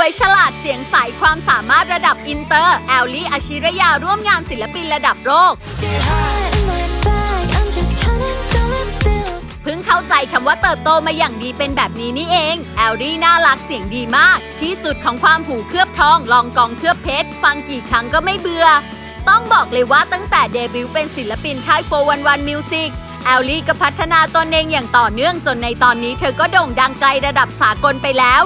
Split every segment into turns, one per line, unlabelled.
วยฉลาดเสียงใสความสามารถระดับอินเตอร์ แอลลี่อาชิรยาร่วมงานศิลปินระดับโลก
Get high in my bag, I'm just counting dollar bills.
เพิ่งเข้าใจคำว่าเติบโตมาอย่างดีเป็นแบบนี้นี่เอง แอลลี่น่ารักเสียงดีมาก ที่สุดของความหูเคลือบทอง ลองกองเคลือบเพชร ฟังกี่ครั้งก็ไม่เบื่อ ต้องบอกเลยว่าตั้งแต่เดบิวต์เป็นศิลปินค่าย411 Music แอลลี่ก็พัฒนาตนเองอย่างต่อเนื่องจนในตอนนี้เธอก็โด่งดังไกลระดับสากลไปแล้ว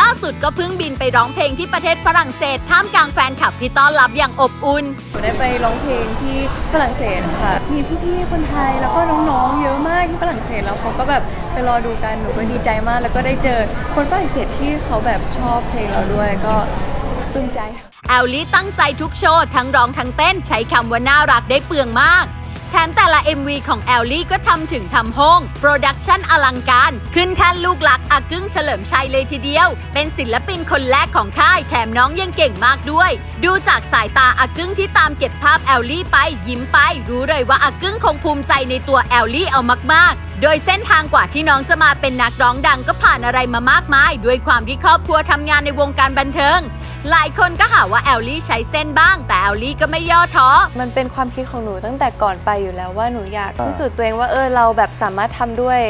ล่าสุดก็เพิ่งบินไปร้องเพลงที่ประเทศฝรั่งเศส ท่ามกลางแฟนคลับที่ต้อนรับอย่างอบอุ่น
หนูได้ไปร้องเพลงที่ฝรั่งเศสค่ะ มีพี่ๆคนไทยแล้วก็น้องๆ เยอะมากที่ฝรั่งเศสแล้วเขาก็แบบไปรอดูกันหนูก็ดีใจมาก แล้วก็ได้เจอคนฝรั่งเศสที่เขาแบบชอบเพลงเราด้วยก็ปลื้มใจ
แอลลี่ตั้งใจทุกโชว์ทั้งร้องทั้งเต้นใช้คำว่าน่ารักได้เปลืองมากแถมแต่ละ MV ของแอลลี่ก็ทำถึงทำห้อง โปรดักชันอลังการ ขึ้นแท่นลูกหลัก อากึ้งเฉลิมชัยเลยทีเดียว เป็นศิลปินคนแรกของค่ายแถมน้องยังเก่งมากด้วย ดูจากสายตาอากึ้งที่ตามเก็บภาพแอลลี่ไปยิ้มไป รู้เลยว่าอากึ้งคงภูมิใจในตัวแอลลี่เอามากๆโดยเส้นทางกว่าที่น้องจะมาเป็นนักร้องดังก็ผ่านอะไรมามากมาย ด้วยความที่ครอบครัวทำงานในวงการบันเทิง หลายคนก็หาว่าแอลลี่ใช้เส้นบ้าง แต่แอลลี่ก็ไม่ย่อท้อ
มันเป็นความคิดของหนูตั้งแต่ก่อนไปอยู่แล้วว่าหนูอยากพิสูจน์ตัวเองว่าเออเราแบบสามารถทำด้วย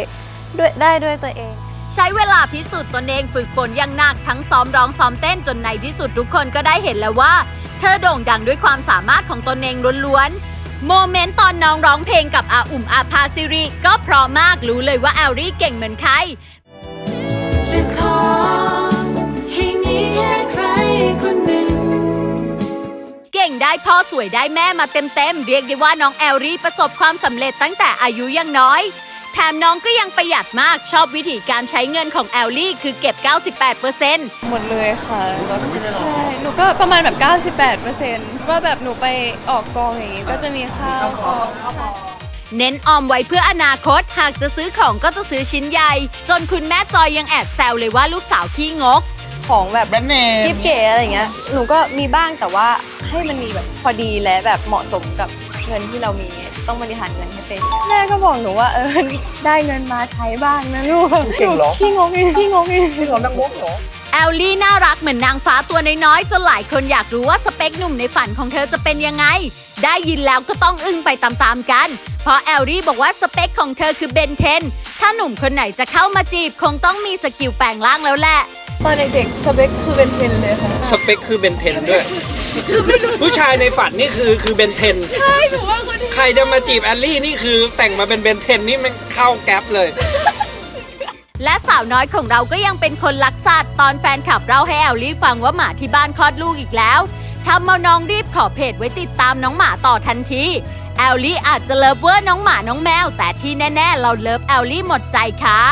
ด้วยได้ด้วยตัวเอง
ใช้เวลาพิสูจน์ตนเองฝึกฝนอย่างหนักทั้งซ้อมร้องซ้อมเต้นจนในที่สุดทุกคนก็ได้เห็นแล้วว่า เธอโด่งดังด้วยความสามารถของตนเองล้วนๆ โมเมนต์ตอนน้องร้องเพลงกับอาอุ่มอาภาซิริก็เพราะมากรู้เลยว่าแอลลี่เก่งเหมือนใคร
จะขอให้มีแค่ใครคนหนึ่ง
เก่งได้พ่อสวยได้แม่มาเต็มๆเรียกได้ว่าน้องแอลลี่ประสบความสำเร็จตั้งแต่อายุยังน้อย แถมน้องก็ยังประหยัดมากชอบวิธีการใช้เงินของแอลลี่คือเก็บ 98%
หมดเลยค่ะใช่หนูก็ประมาณแบบ 98%ว่าแบบหนูไปออกกองอย่างงี้ก็จะมีค่าออก
เน้นออมไว้เพื่ออนาคต หากจะซื้อของก็จะซื้อชิ้นใหญ่ จนคุณแม่จอยยังแอบแซวเลยว่าลูกสาวขี้งก
ของแบบ
แบรนด์เนม
ยิบเก๋อะไรอย่างเงี้ย หนูก็มีบ้างแต่ว่าให้มันมีแบบพอดีและแบบเหมาะสมกับ เงินที่เรามีต้องบริหารเงินให้เป็น แม่ก็บอกหนูว่าเออได้เงินมาใช้บ้างนะลูก
เก่งเหรอ
พี่งงพี่พี่งง
พี่ของนักมุกเหรอ
แอลลี่น่ารักเหมือนนางฟ้าตัวน้อยๆจนหลายคนอยากรู้ว่าสเปคหนุ่มในฝันของเธอจะเป็นยังไง ได้ยินแล้วก็ต้องอึ้งไปตามๆกัน เพราะแอลลี่บอกว่าสเปคของเธอคือเบนเทน ถ้าหนุ่มคนไหนจะเข้ามาจีบคงต้องมีสกิลแปลงร่างแล้วแหละ
ตอนเด็กๆสเปคคือเป็นเพนเลยค่ะ
สเปคคือเบนเทนด้วย ผู้ชายในฝันนี่คือคือเบนเทน
ใช่หนูว่าคนที่
ใครจะมาจีบแอลลี่นี่คือแต่งมาเป็นเบนเทนนี่มันเข้าแก๊ปเลย
และสาวน้อยของเราก็ยังเป็นคนรักสัตว์ตอนแฟนคลับเราให้แอลลี่ฟังว่าหมาที่บ้านคลอดลูกอีกแล้วทำเอาน้องรีบขอเพจไว้ติดตามน้องหมาต่อทันทีแอลลี่อาจจะเลิฟเวอร์น้องหมาน้องแมว แต่ที่แน่ ๆ เราเลิฟแอลลี่หมดใจค่ะ